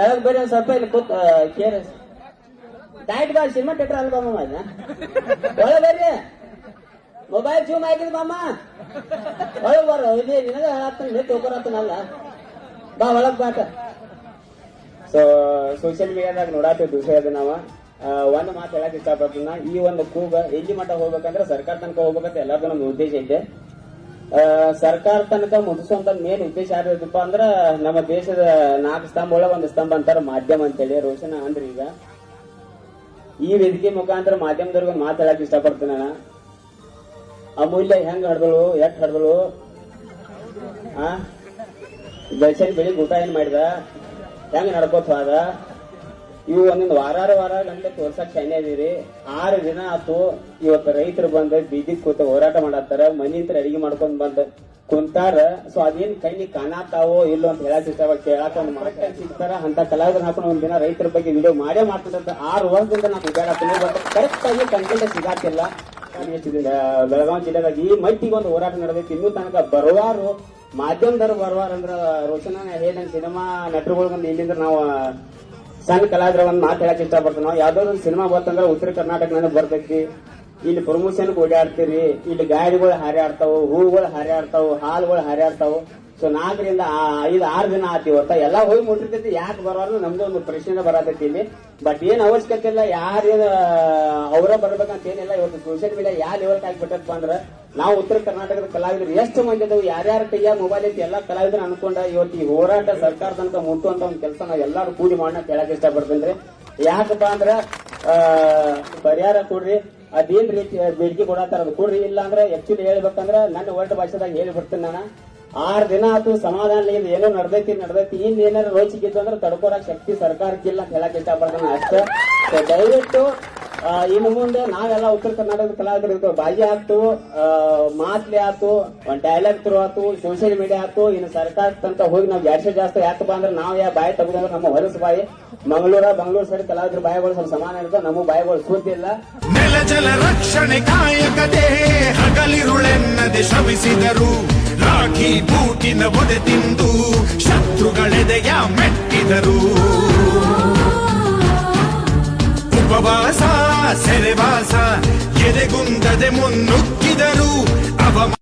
ಕೆಳಗ್ ಬೇರೆ ಒಂದ್ ಸ್ವಲ್ಪ ಇಲ್ಲಿ ಕೂತ್ ಕೇರ್. ಡೈಟ್ ಬಾಲ್ ಸಿನಿಮಾ ಟೆಟ್ರ ಅಲ್ಲ ಬಾಮ ಒಳ ಬರ್ರಿ. ಮೊಬೈಲ್ ಜೂಮ್ ಹಾಕಿದ್ ಮಾಮ. ಒಳಗ್ ಬರ, ಇದೇ ನಿನಗ ಹೇಳತ್ತಾನ ತೋಕರತ್ತನಲ್ಲ ಬಾ, ಒಳಗ್ ಬಾಟ ಸೊ ಸೋಷಿಯಲ್ ಮೀಡಿಯಾದಾಗ ನೋಡಾತೀವಿ ದಿವಸ ನಾವ. ಒಂದು ಮಾತು ಹೇಳಕ್ ಇಷ್ಟಪಡ್ತೀನಿ. ಈ ಒಂದು ಕೂಗ ಎಲ್ಲಿ ಮಟ್ಟ ಹೋಗ್ಬೇಕಂದ್ರೆ ಸರ್ಕಾರ ತನಕ ಹೋಗ್ಬೇಕಂತ ಎಲ್ಲಾರ್ದು ನಮ್ದು ಉದ್ದೇಶ ಐತೆ. ಸರ್ಕಾರ ತನಕ ಮುಗಿಸುವಂತ ಮೇನ್ ಉದ್ದೇಶ ಯಾರಿದಪ್ಪ ಅಂದ್ರ ನಮ್ಮ ದೇಶದ ನಾಲ್ಕು ಸ್ತಂಭ ಒಳಗ ಒಂದು ಸ್ತಂಭ ಅಂತಾರ ಮಾಧ್ಯಮ ಅಂತೇಳಿ ರೋಷನ ಅಂದ್ರಿ ಈಗ. ಈ ವೇದಿಕೆ ಮುಖಾಂತರ ಮಾಧ್ಯಮದವ್ರಿಗೆ ಮಾತಾಡಕ್ ಇಷ್ಟಪಡ್ತೀನಿ ಅಮೂಲ್ಯ ಹೆಂಗ್ ಹಡ್ದಳು ಎಟ್ ಹಡ್ದಳು? ಆ? ದರ್ಶನ್ ಬೆಳಿಗ್ಗೆ ಊಟ ಏನ್ ಮಾಡಿದ? ಹೆಂಗ್ ನಡ್ಕೋತ ಹೋದ? ಇವು ಒಂದೊಂದು ವಾರಾರ ವಾರ ಗಂಟೆ ತೋರ್ಸಕ್ ಶೈನೆ ಇದೀರಿ ಆರು ದಿನ ಆತು, ಇವತ್ತು ರೈತರು ಬಂದ ಬೀದಿ ಕೂತ ಹೋರಾಟ ಮಾಡತ್ತಾರ, ಮನಿ ಹತ್ರ ಅಡಿಗೆ ಮಾಡ್ಕೊಂಡ್ ಬಂದ ಕುಂತಾರ. ಸೊ ಅದೇನ್ ಕಣ್ಣಿ ಕಾಣತಾವೋ ಇಲ್ಲೋ ಅಂತ ಹೇಳಕ್ ಇಷ್ಟ ಕೇಳಾಕ ಒಂದ್ ಮಾರ್ಕೆಟ್ ಸಿಗ್ತಾರ. ಅಂತ ಕಲಾವಿದ್ರ ಹಾಕೊಂಡು ಒಂದ್ ದಿನ ರೈತರ ಬಗ್ಗೆ ವಿಡಿಯೋ ಮಾಡೇ ಮಾಡ್ತಿದ್ದ ಆರು ವರ್ಷದಿಂದ ನಾವು ಹುಡುಗಾಡತ್ತೀನಿ ಬಟ್ ಕರೆಕ್ಟ್ ಆಗಿ ಕಂಟೆಂಟ್ ಸಿಗಾಕಿಲ್ಲ ಬೆಳಗಾವಿ ಜಿಲ್ಲೆದಾಗ ಈ ಮಟ್ಟಿಗೆ ಒಂದು ಹೋರಾಟ ನಡೆದೈತಿ. ಇನ್ನೂ ತನಕ ಬರುವಾರು, ಮಾಧ್ಯಮದವ್ರು ಬರುವಾರ ಅಂದ್ರ ರೋಷನ ಹೇಳ ಸಿನಿಮಾ ನಟರುಗಳು ಬಂದು ಇಲ್ಲಿಂದ್ರೆ ನಾವು ಸಣ್ಣ ಕಲಾವಿದ್ರ ಒಂದ್ ಮಾತು ಹೇಳಕ್ ನಾವು ಯಾವ್ದಾದ್ರು ಒಂದು ಸಿನಿಮಾ ಬರ್ತಂದ್ರೆ ಉತ್ತರ ಕರ್ನಾಟಕ ನನಗೆ ಬರ್ತೈತಿ. ಇಲ್ಲಿ ಪ್ರಮೋಷನ್ ಓಡಾಡ್ತೀರಿ. ಇಲ್ಲಿ ಗಾಡಿಗಳು ಹಾರಾಡ್ತಾವ ಹೂಗಳು ಹಾರಾಡ್ತಾವ, ಹಾಲುಗಳು ಹಾರಾಡ್ತಾವು. ಸೊ ನಾಲ್ಕರಿಂದ ಐದು, ಆರು ದಿನ ಆತಿ ಇವತ್ತ ಎಲ್ಲ ಹೋಗಿ ಮುಟ್ಟಿರ್ತೈತಿ. ಯಾಕೆ ಬರೋರು ನಮ್ದು ಒಂದು ಪ್ರಶ್ನೆ ಬರತೈತಿ ಇಲ್ಲಿ. ಬಟ್ ಏನ್ ಅವಶ್ಯಕತೆ ಇಲ್ಲ ಯಾರೇನು ಅವರ ಬರ್ಬೇಕಂತ ಏನಿಲ್ಲ. ಇವತ್ತು ಸೋಷಿಯಲ್ ಮೀಡಿಯಾ ಯಾವ ಲೆವೆಲ್ ಆಗ್ಬಿಟ್ಟಪ್ಪ ಅಂದ್ರೆ, ನಾವು ಉತ್ತರ ಕರ್ನಾಟಕದ ಕಲಾವಿದರು, ಎಷ್ಟು ಮಂದಿ ಅದಾವು ಯಾರ್ಯಾರ ಕೈಯಾಗ ಮೊಬೈಲ್ ಐತಿ, ಎಲ್ಲ ಕಲಾವಿದ್ರು ಅನ್ಕೊಂಡ ಇವತ್ತು ಈ ಹೋರಾಟ ಸರ್ಕಾರ ತನಕ ಮುಟ್ಟುವಂತ ಒಂದು ಕೆಲಸ ನಾವು ಎಲ್ಲರೂ ಕೂಡಿ ಮಾಡೋಣ ಕೇಳಕ್ ಇಷ್ಟ ಪಡ್ತೀನಿ ಯಾಕಪ್ಪ ಅಂದ್ರೆ ಪರಿಹಾರ ಕೊಡ್ರಿ. ಅದೇನ್ ರೀತಿ, ಬೇಡಿಕೆ ಕೊಡತ್ತಾರ ಅದು ಕೊಡ್ರಿ. ಇಲ್ಲ ಅಂದ್ರೆ ಆಕ್ಚುಲಿ ಹೇಳ್ಬೇಕಂದ್ರ, ನನ್ನ ವರ್ಲ್ಡ್ ಭಾಷೆದಾಗ ಹೇಳಿ ಬಿಡ್ತೀನಿ ನಾನು. ಆರ್ ದಿನ ಆತು ಸಮಾಧಾನ ಇದು ಏನೋ ನಡ್ದೈತಿ ನಡ್ದೈತಿ. ಇನ್ ಏನಾರ ರೋಚಿಗಿತ್ತು ಅಂದ್ರೆ ತಡ್ಕೊಳಕ್ ಶಕ್ತಿ ಸರ್ಕಾರಕ್ಕಿಲ್ಲ ಅಂತ ಹೇಳಕ್ ಇಷ್ಟಪಡ್ತಾನೆ ಅಷ್ಟೇ. ದಯವಿಟ್ಟು ಇನ್ನು ಮುಂದೆ ನಾವೆಲ್ಲ ಉತ್ತರ ಕರ್ನಾಟಕದ ಕಲಾವಿದರು ಬಾಜಿ ಆಯ್ತು ಮಾತ್ಲೆ ಆಯ್ತು ಒಂದ್ ಡೈಲಾಗ್ ಥ್ರೂ ಆಯ್ತು ಸೋಷಿಯಲ್ ಮೀಡಿಯಾ ಆಯ್ತು ಇನ್ನು ಸರ್ಕಾರ ತಂತ ಹೋಗಿ ನಾವು ಜಾಸ್ತಿ ಜಾಸ್ತಿ ಯಾಕಪ್ಪ ಅಂದ್ರೆ ನಾವು ಯಾ ಬಾಯಿ ತಗೊಂಡ್ರೆ ನಮ್ಮ ಹೊಲಸ ಬಾಯಿ. ಮಂಗಳೂರ ಬೆಂಗಳೂರು ಸೈಡ್ ಕಲಾವಿದರ ಬಾಯಿಗಳು ಸ್ವಲ್ಪ ಸಮಾನ ಇರ್ತದೆ ನಮ್ಮ ಬಾಯಿಗಳು ಸೂತಿಲ್ಲ ನೆಲ ಜಲ ರಕ್ಷಣೆ ಕಾಯಕತೆ ಹಗಲಿರುಳೆನ್ನದೆ ಶ್ರಮಿಸಿದರು ರಾಖಿ ಬೂಟಿನ ಒಡೆ ತಿಂದು ಶತ್ರುಗಳೆದೆಯ ಮೆಟ್ಟಿದರು. ಉಪವಾಸ ಸೆರೆವಾಸ ಎದೆಗುಂದದೆ ಮುನ್ನುಗ್ಗಿದರು. ಅವಮ